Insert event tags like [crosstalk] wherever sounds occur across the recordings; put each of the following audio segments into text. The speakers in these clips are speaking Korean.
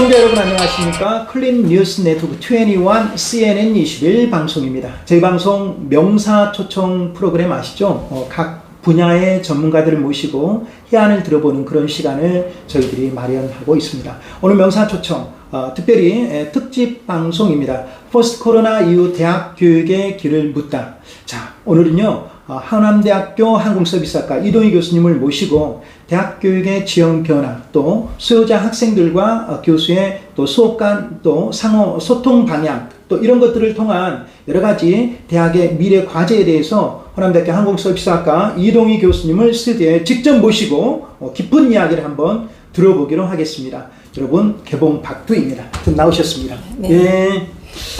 시청자 여러분 안녕하십니까? 클린 뉴스 네트워크 21 CNN 21 방송입니다. 저희 방송 명사 초청 프로그램 아시죠? 어, 각 분야의 전문가들을 모시고 해안을 들어보는 그런 시간을 저희들이 마련하고 있습니다. 오늘 명사 초청 어, 특별히 에, 특집 방송입니다. 포스트 코로나 이후 대학 교육의 길을 묻다. 자, 오늘은요. 어, 하남대학교 항공서비스학과 이동희 교수님을 모시고 대학 교육의 지형 변화 또 수요자 학생들과 어, 교수의 또 수업 간 또 상호 소통 방향 또 이런 것들을 통한 여러 가지 대학의 미래 과제에 대해서 호남대학교 항공서비스학과 이동희 교수님을 스튜디오에 직접 모시고 어, 깊은 이야기를 한번 들어보기로 하겠습니다. 여러분 개봉 박두입니다. 좀 나오셨습니다. 네. 예.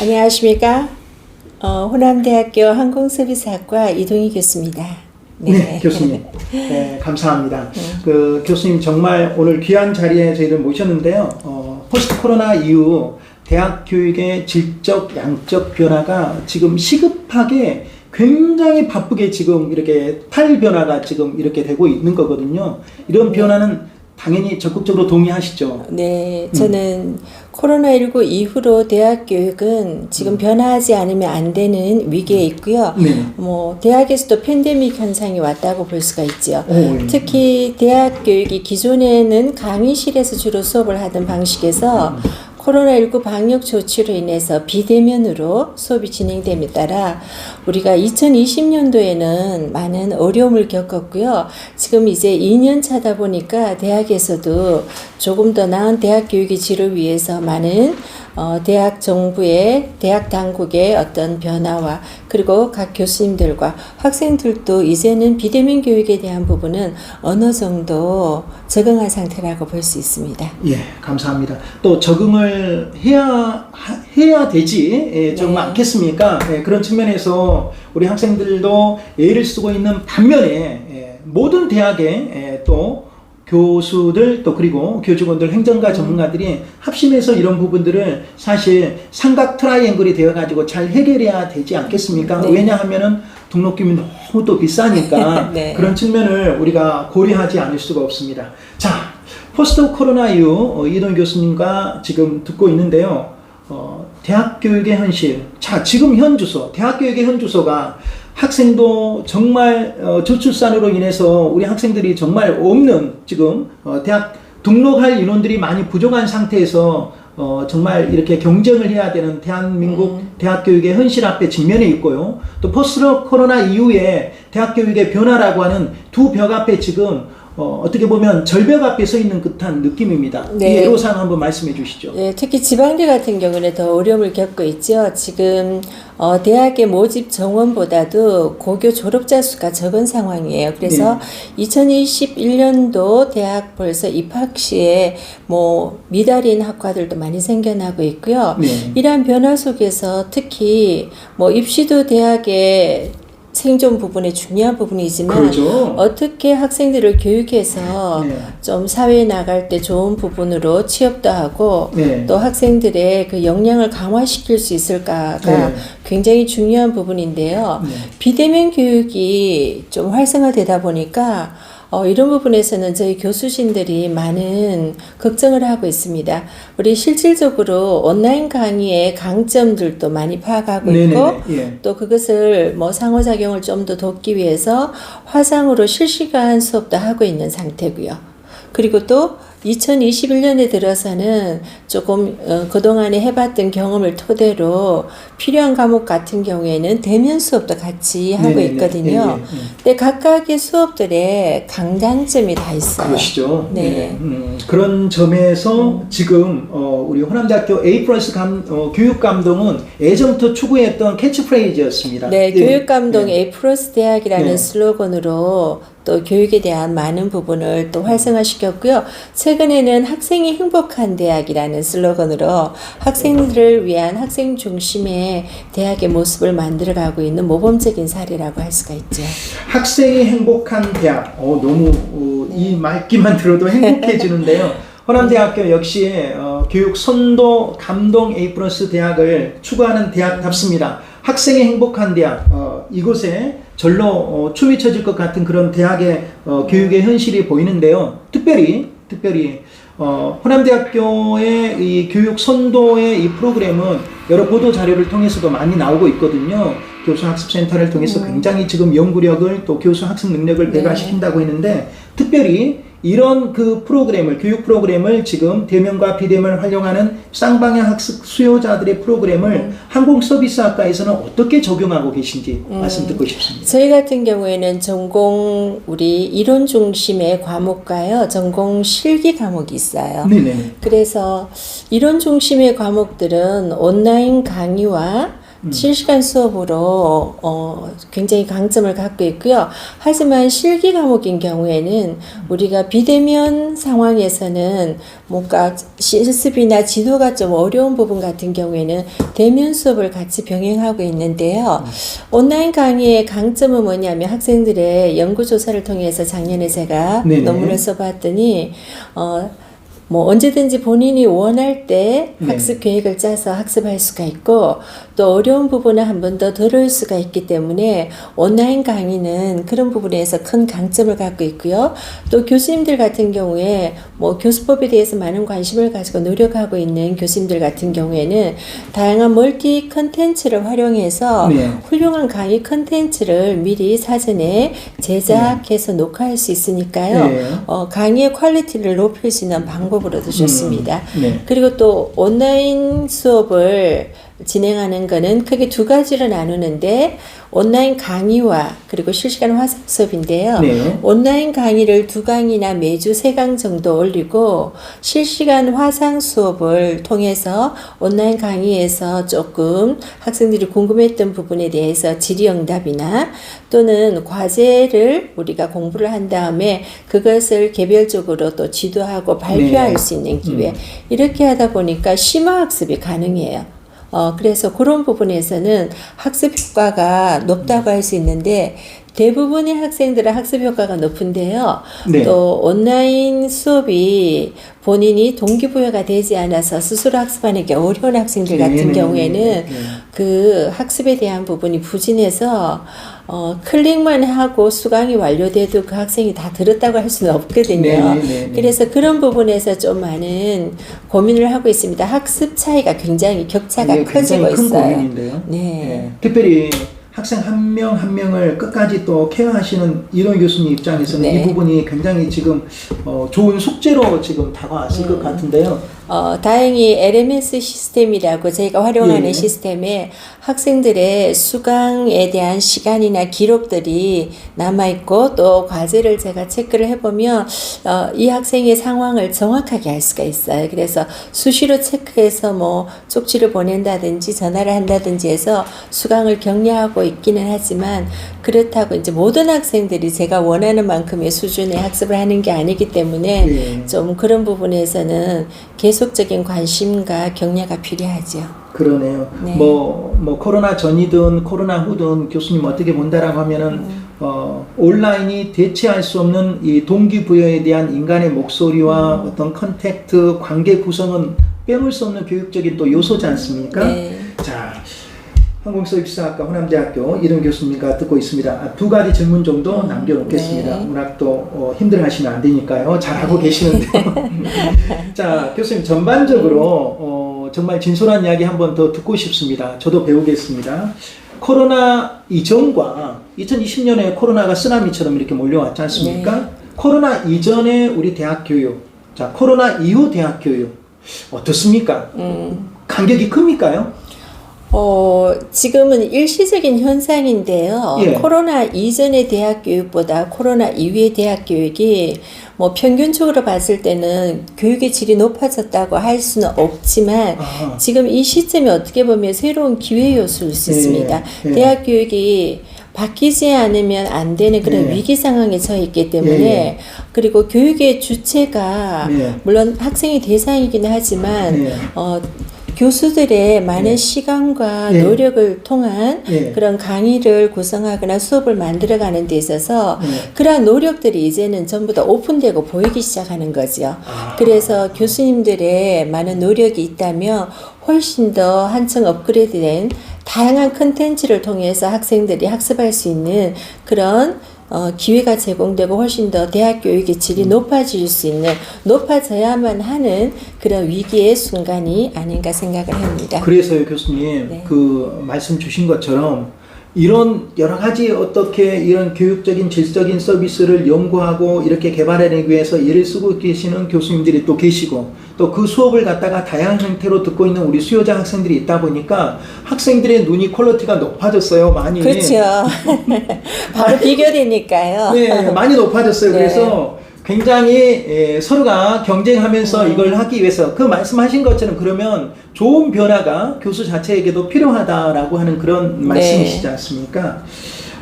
안녕하십니까? 어, 호남대학교 항공서비스학과 이동희 교수입니다. 네, 교수님. 네, 감사합니다. 그 교수님 정말 오늘 귀한 자리에 저희를 모셨는데요. 어, 포스트 코로나 이후 대학 교육의 질적, 양적 변화가 지금 시급하게 굉장히 바쁘게 지금 이렇게 탈 변화가 지금 이렇게 되고 있는 거거든요. 이런 변화는 당연히 적극적으로 동의하시죠. 네, 저는 코로나19 이후로 대학 교육은 지금 변화하지 않으면 안 되는 위기에 있고요. 네. 뭐 대학에서도 팬데믹 현상이 왔다고 볼 수가 있죠. 오, 예. 특히 대학 교육이 기존에는 강의실에서 주로 수업을 하던 방식에서 코로나19 방역 조치로 인해서 비대면으로 수업이 진행됨에 따라 우리가 2020년도에는 많은 어려움을 겪었고요. 지금 이제 2년 차다 보니까 대학에서도 조금 더 나은 대학 교육의 질을 위해서 많은 어, 대학 정부의 대학 당국의 어떤 변화와 그리고 각 교수님들과 학생들도 이제는 비대면 교육에 대한 부분은 어느 정도 적응한 상태라고 볼 수 있습니다. 예, 감사합니다. 또 적응을 해야 하- 해야 되지 예, 좀 네. 않겠습니까? 예, 그런 측면에서 우리 학생들도 예를 쓰고 있는 반면에 예, 모든 대학의 예, 또 교수들 또 그리고 교직원들 행정가 전문가들이 합심해서 이런 부분들을 사실 삼각 트라이앵글이 되어 가지고 잘 해결해야 되지 않겠습니까? 네. 왜냐하면은 등록금이 너무 또 비싸니까 [laughs] 네. 그런 측면을 우리가 고려하지 않을 수가 없습니다. 자, 포스트 코로나 이후 어, 이동 교수님과 지금 듣고 있는데요. 어, 대학 교육의 현실. 자, 지금 현 주소, 대학 교육의 현 주소가 학생도 정말 어, 저출산으로 인해서 우리 학생들이 정말 없는 지금 어, 대학 등록할 인원들이 많이 부족한 상태에서 어, 정말 이렇게 경쟁을 해야 되는 대한민국 대학 교육의 현실 앞에 직면해 있고요. 또 포스트 코로나 이후에 대학 교육의 변화라고 하는 두 벽 앞에 지금 어, 어떻게 보면 절벽 앞에 서 있는 듯한 느낌입니다. 네. 이 애로사항 한번 말씀해 주시죠. 네, 특히 지방대 같은 경우는 더 어려움을 겪고 있죠. 지금 어, 대학의 모집 정원보다도 고교 졸업자 수가 적은 상황이에요. 그래서 네. 2021년도 대학 벌써 입학 시에 뭐 미달인 학과들도 많이 생겨나고 있고요. 네. 이러한 변화 속에서 특히 뭐 입시도 대학의 생존 부분에 중요한 부분이지만 그렇죠. 어떻게 학생들을 교육해서 네. 좀 사회에 나갈 때 좋은 부분으로 취업도 하고 네. 또 학생들의 그 역량을 강화시킬 수 있을까가 네. 굉장히 중요한 부분인데요. 네. 비대면 교육이 좀 활성화되다 보니까 어, 이런 부분에서는 저희 교수진들이 많은 걱정을 하고 있습니다. 우리 실질적으로 온라인 강의의 강점들도 많이 파악하고 있고. 예. 또 그것을 뭐 상호작용을 좀 더 돕기 위해서 화상으로 실시간 수업도 하고 있는 상태고요. 그리고 또 2021년에 들어서는 조금 어, 그동안에 해봤던 경험을 토대로 필요한 과목 같은 경우에는 대면 수업도 같이 하고 네네네. 있거든요. 예, 예, 예. 근데 각각의 수업들의 강단점이 다 있어요. 그러시죠. 네. 음, 그런 점에서 지금 어, 우리 호남대학교 A 플러스 감, 어, 교육 감독은 예전부터 추구했던 캐치프레이즈였습니다. 네, 예. 교육감동 네. A 플러스 대학이라는 네. 슬로건으로 또 교육에 대한 많은 부분을 또 활성화시켰고요. 최근에는 학생이 행복한 대학이라는 슬로건으로 학생들을 위한 학생 중심의 대학의 모습을 만들어가고 있는 모범적인 사례라고 할 수가 있죠. 학생이 행복한 대학. 어, 너무 어, 이 말기만 들어도 행복해지는데요. [laughs] 호남대학교 역시 어, 교육 선도 감동 A 플러스 대학을 추구하는 대학답습니다. 학생의 행복한 대학 어, 이곳에 절로 어, 춤이 쳐질 것 같은 그런 대학의 어, 교육의 현실이 보이는데요. 특별히 특별히 어, 호남대학교의 이 교육 선도의 이 프로그램은 여러 보도 자료를 통해서도 많이 나오고 있거든요. 교수 학습센터를 통해서 굉장히 지금 연구력을 또 교수 학습 능력을 배가시킨다고 했는데 특별히 이런 그 프로그램을 교육 프로그램을 지금 대면과 비대면을 활용하는 쌍방향 학습 수요자들의 프로그램을 항공 서비스 학과에서는 어떻게 적용하고 계신지 말씀 듣고 싶습니다. 저희 같은 경우에는 전공 우리 이론 중심의 과목과요 전공 실기 과목이 있어요. 네네. 그래서 이론 중심의 과목들은 온라인 강의와 실시간 수업으로 어, 굉장히 강점을 갖고 있고요. 하지만 실기 과목인 경우에는 우리가 비대면 상황에서는 뭔가 실습이나 지도가 좀 어려운 부분 같은 경우에는 대면 수업을 같이 병행하고 있는데요. 온라인 강의의 강점은 뭐냐면 학생들의 연구조사를 통해서 작년에 제가 네네. 논문을 써봤더니 어, 뭐 언제든지 본인이 원할 때 네. 학습 계획을 짜서 학습할 수가 있고 또 어려운 부분을 한 번 더 들을 수가 있기 때문에 온라인 강의는 그런 부분에서 큰 강점을 갖고 있고요. 또 교수님들 같은 경우에 뭐 교수법에 대해서 많은 관심을 가지고 노력하고 있는 교수님들 같은 경우에는 다양한 멀티 컨텐츠를 활용해서 네. 훌륭한 강의 컨텐츠를 미리 사전에 제작해서 녹화할 수 있으니까요. 네. 어, 강의의 퀄리티를 높일 수 있는 방법 으로도 좋습니다. 네. 그리고 또 온라인 수업을 진행하는 거는 크게 두 가지로 나누는데 온라인 강의와 그리고 실시간 화상 수업인데요. 네. 온라인 강의를 두 강이나 매주 세 강 정도 올리고 실시간 화상 수업을 통해서 온라인 강의에서 조금 학생들이 궁금했던 부분에 대해서 질의응답이나 또는 과제를 우리가 공부를 한 다음에 그것을 개별적으로 또 지도하고 발표할 네. 수 있는 기회 이렇게 하다 보니까 심화 학습이 가능해요. 어, 그래서 그런 부분에서는 학습 효과가 높다고 할 수 있는데 대부분의 학생들은 학습 효과가 높은데요. 네. 또 온라인 수업이 본인이 동기부여가 되지 않아서 스스로 학습하는 게 어려운 학생들 같은 네, 네, 경우에는 네, 네. 그 학습에 대한 부분이 부진해서 어, 클릭만 하고 수강이 완료돼도 그 학생이 다 들었다고 할 수는 없거든요. 네, 네, 네, 네. 그래서 그런 부분에서 좀 많은 고민을 하고 있습니다. 학습 차이가 굉장히 격차가 이게 커지고 굉장히 큰 있어요. 고민인데요. 네. 예. 특별히 학생 한 명 한 명을 끝까지 또 케어하시는 이런 교수님 입장에서는 네. 이 부분이 굉장히 지금 어, 좋은 숙제로 지금 다가왔을 음. 것 같은데요. 어, 다행히 LMS 시스템이라고 저희가 활용하는 예. 시스템에 학생들의 수강에 대한 시간이나 기록들이 남아있고 또 과제를 제가 체크를 해보면 어, 이 학생의 상황을 정확하게 알 수가 있어요. 그래서 수시로 체크해서 뭐 쪽지를 보낸다든지 전화를 한다든지 해서 수강을 격려하고 있기는 하지만 그렇다고 이제 모든 학생들이 제가 원하는 만큼의 수준의 학습을 하는 게 아니기 때문에 예. 좀 그런 부분에서는 계속 적인 관심과 격려가 필요하죠. 그러네요. 네. 뭐, 뭐 코로나 전이든 코로나 후든 교수님 어떻게 본다라고 하면은 음. 어, 온라인이 대체할 수 없는 이 동기부여에 대한 인간의 목소리와 음. 어떤 컨택트, 관계 구성은 빼놓을 수 없는 교육적인 또 요소지 않습니까? 네. 자, 항공서비스학과 호남대학교 이런 교수님과 듣고 있습니다. 아, 두 가지 질문 정도 남겨놓겠습니다. 네. 워낙 또 어, 힘들어하시면 안 되니까요. 잘하고 계시는데요. [laughs] [laughs] 자, 교수님 전반적으로 어, 정말 진솔한 이야기 한 번 더 듣고 싶습니다. 저도 배우겠습니다. 코로나 이전과 2020년에 코로나가 쓰나미처럼 이렇게 몰려왔지 않습니까? 네. 코로나 이전에 우리 대학 교육, 자 코로나 이후 대학 교육 어떻습니까? 음. 간격이 큽니까요? 어, 지금은 일시적인 현상인데요. 예. 코로나 이전의 대학 교육보다 코로나 이후의 대학 교육이 뭐 평균적으로 봤을 때는 교육의 질이 높아졌다고 할 수는 없지만 아하. 지금 이 시점이 어떻게 보면 새로운 기회 요소일 수 예, 있습니다. 예. 대학 교육이 바뀌지 않으면 안 되는 그런 예. 위기 상황에 처해 있기 때문에 예, 예. 그리고 교육의 주체가 예. 물론 학생이 대상이기는 하지만 예. 어, 교수들의 많은 시간과 예. 노력을 통한 예. 그런 강의를 구성하거나 수업을 만들어가는 데 있어서 예. 그러한 노력들이 이제는 전부 다 오픈되고 보이기 시작하는 거죠. 아. 그래서 교수님들의 많은 노력이 있다면 훨씬 더 한층 업그레이드된 다양한 컨텐츠를 통해서 학생들이 학습할 수 있는 그런 어, 기회가 제공되고 훨씬 더 대학 교육의 질이 높아질 수 있는 높아져야만 하는 그런 위기의 순간이 아닌가 생각을 합니다. 그래서요 교수님 네. 그 말씀 주신 것처럼 이런 여러 가지 어떻게 이런 교육적인 질적인 서비스를 연구하고 이렇게 개발해내기 위해서 일을 쓰고 계시는 교수님들이 또 계시고 또 그 수업을 갖다가 다양한 형태로 듣고 있는 우리 수요자 학생들이 있다 보니까 학생들의 눈이 퀄리티가 높아졌어요 많이 그렇죠. [laughs] 바로 비교되니까요. 네 많이 높아졌어요 네. 그래서 굉장히 에, 서로가 경쟁하면서 음. 이걸 하기 위해서 그 말씀하신 것처럼 그러면 좋은 변화가 교수 자체에게도 필요하다라고 하는 그런 네. 말씀이시지 않습니까?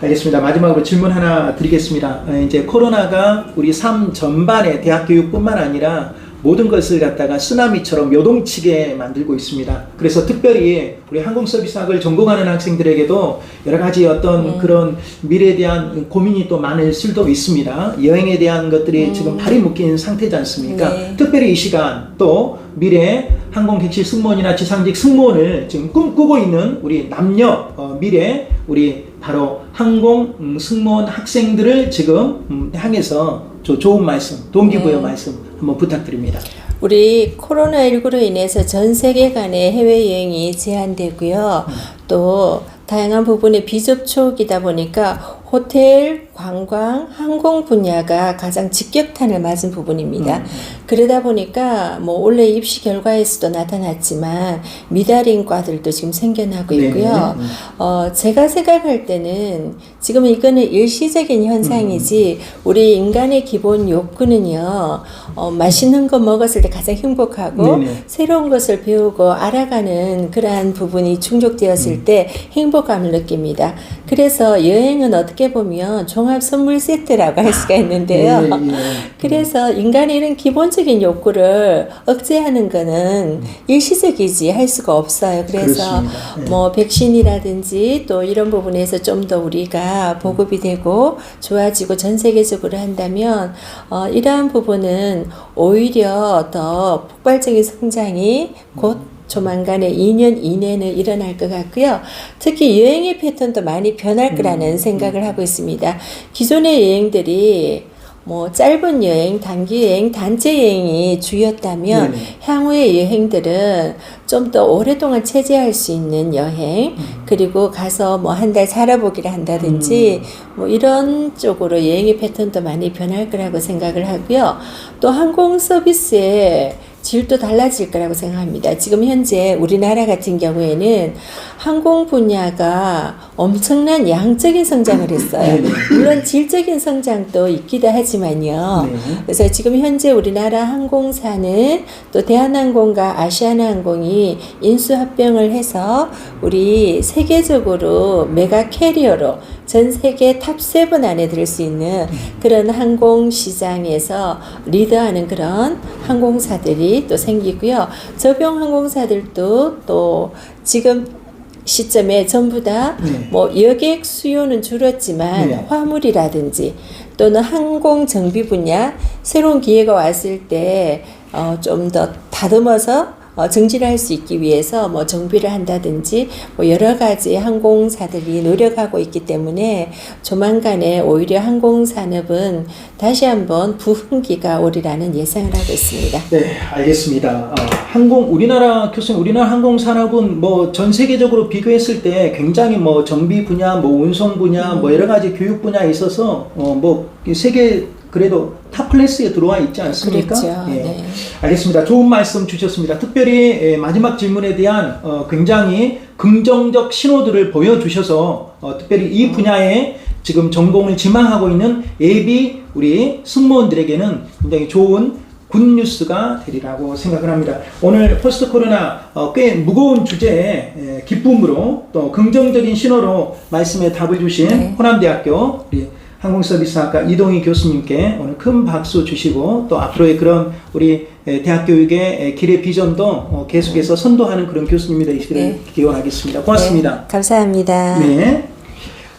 알겠습니다. 마지막으로 질문 하나 드리겠습니다. 에, 이제 코로나가 우리 삶 전반에 대학 교육뿐만 아니라 모든 것을 갖다가 쓰나미처럼 요동치게 만들고 있습니다. 그래서 특별히 우리 항공 서비스학을 전공하는 학생들에게도 여러 가지 어떤 음. 그런 미래에 대한 고민이 또 많을 수도 있습니다. 여행에 대한 것들이 지금 발이 묶인 상태지 않습니까? 음. 네. 특별히 이 시간 또 미래 항공 객실 승무원이나 지상직 승무원을 지금 꿈꾸고 있는 우리 남녀 어, 미래 우리 바로 항공 음, 승무원 학생들을 지금 음, 향해서 저 좋은 말씀, 동기부여 네. 말씀 한번 부탁드립니다. 우리 코로나19로 인해서 전 세계 간의 해외여행이 제한되고요. 또 다양한 부분의 비접촉이다 보니까 호텔, 관광, 항공 분야가 가장 직격탄을 맞은 부분입니다. 그러다 보니까 뭐 올해 입시 결과에서도 나타났지만 미달인 과들도 지금 생겨나고 있고요. 네. 음. 어, 제가 생각할 때는 지금 이거는 일시적인 현상이지 우리 인간의 기본 욕구는요, 어, 맛있는 거 먹었을 때 가장 행복하고 네 네. 새로운 것을 배우고 알아가는 그러한 부분이 충족되었을 음. 때 행복감을 느낍니다. 그래서 여행은 어떻게 보면 종합 선물 세트라고 할 수가 있는데요. 예, 예. 그래서 인간의 이런 기본적 인 욕구를 억제하는 거는 일시적이지 할 수가 없어요. 그래서 그렇습니다. 네. 뭐 백신이라든지 또 이런 부분에서 좀 더 우리가 보급이 되고 좋아지고 전 세계적으로 한다면 어, 이러한 부분은 오히려 더 폭발적인 성장이 곧 조만간에 2년 이내는 일어날 것 같고요. 특히 여행의 패턴도 많이 변할 거라는 생각을 하고 있습니다. 기존의 여행들이 뭐 짧은 여행, 단기 여행, 단체 여행이 주였다면 네네. 향후의 여행들은 좀 더 오랫동안 체제할 수 있는 여행, 그리고 가서 뭐 한 달 살아보기를 한다든지 뭐 이런 쪽으로 여행의 패턴도 많이 변할 거라고 생각을 하고요. 또 항공 서비스의 질도 달라질 거라고 생각합니다. 지금 현재 우리나라 같은 경우에는 항공 분야가 엄청난 양적인 성장을 했어요. 네네. 물론 질적인 성장도 있기도 하지만요. 네. 그래서 지금 현재 우리나라 항공사는 또 대한항공과 아시아나항공이 인수합병을 해서 우리 세계적으로 메가 캐리어로 전 세계 탑 세븐 안에 들 수 있는 그런 항공 시장에서 리더하는 그런 항공사들이 또 생기고요. 저병 항공사들도 또 지금 시점에 전부 다 네. 뭐 여객 수요는 줄었지만 네. 화물이라든지 또는 항공 정비 분야 새로운 기회가 왔을 때 어, 좀 더 다듬어서 어, 정진할 수 있기 위해서 뭐 정비를 한다든지 뭐 여러 가지 항공사들이 노력하고 있기 때문에 조만간에 오히려 항공 산업은 다시 한번 부흥기가 오리라는 예상을 하고 있습니다. 네, 알겠습니다. 어, 항공 우리나라 교수님 우리나라 항공 산업은 뭐 전 세계적으로 비교했을 때 굉장히 뭐 정비 분야, 뭐 운송 분야, 뭐 여러 가지 교육 분야에 있어서 어 뭐 세계 그래도 탑 클래스에 들어와 있지 않습니까? 그렇죠. 예. 네. 알겠습니다. 좋은 말씀 주셨습니다. 특별히 예, 마지막 질문에 대한 어, 굉장히 긍정적 신호들을 보여주셔서 어, 특별히 이 분야에 지금 전공을 지망하고 있는 예비 우리 승무원들에게는 굉장히 좋은 굿뉴스가 되리라고 생각을 합니다. 오늘 포스트 코로나 어, 꽤 무거운 주제에 예, 기쁨으로 또 긍정적인 신호로 말씀에 답을 주신 네. 호남대학교 우리 항공서비스학과 이동희 교수님께 오늘 큰 박수 주시고 또 앞으로의 그런 우리 에, 대학 교육의 에, 길의 비전도 어, 계속해서 선도하는 그런 교수님이 되시기를 네. 기원하겠습니다. 고맙습니다. 네, 감사합니다. 네.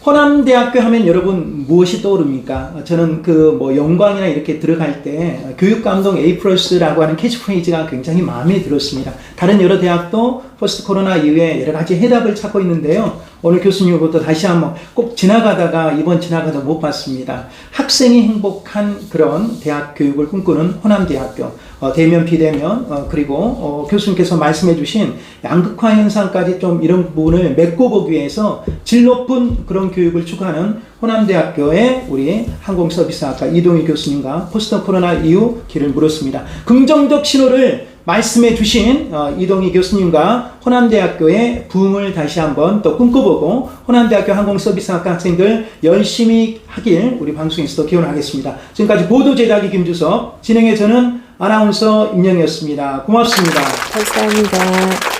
호남대학교 하면 여러분 무엇이 떠오릅니까? 어, 저는 그 뭐 영광이나 이렇게 들어갈 때 어, 교육감동 A 플러스라고 하는 캐치프레이즈가 굉장히 마음에 들었습니다. 다른 여러 대학도 포스트 코로나 이후에 여러 가지 해답을 찾고 있는데요. 오늘 교수님부터 다시 한번 꼭 지나가다가 이번 지나가다 못 봤습니다. 학생이 행복한 그런 대학 교육을 꿈꾸는 호남대학교 어, 대면 비대면 어, 그리고 어, 교수님께서 말씀해주신 양극화 현상까지 좀 이런 부분을 메꿔보기 위해서 질 높은 그런 교육을 추구하는 호남대학교의 우리 항공서비스학과 이동희 교수님과 포스트 코로나 이후 길을 물었습니다. 긍정적 신호를 말씀해 주신 어, 이동희 교수님과 호남대학교의 부흥을 다시 한번 또 꿈꿔보고 호남대학교 항공서비스학과 학생들 열심히 하길 우리 방송에서도 기원하겠습니다. 지금까지 보도 제작이 김주석, 진행의 저는 아나운서 임영이었습니다. 고맙습니다. 감사합니다.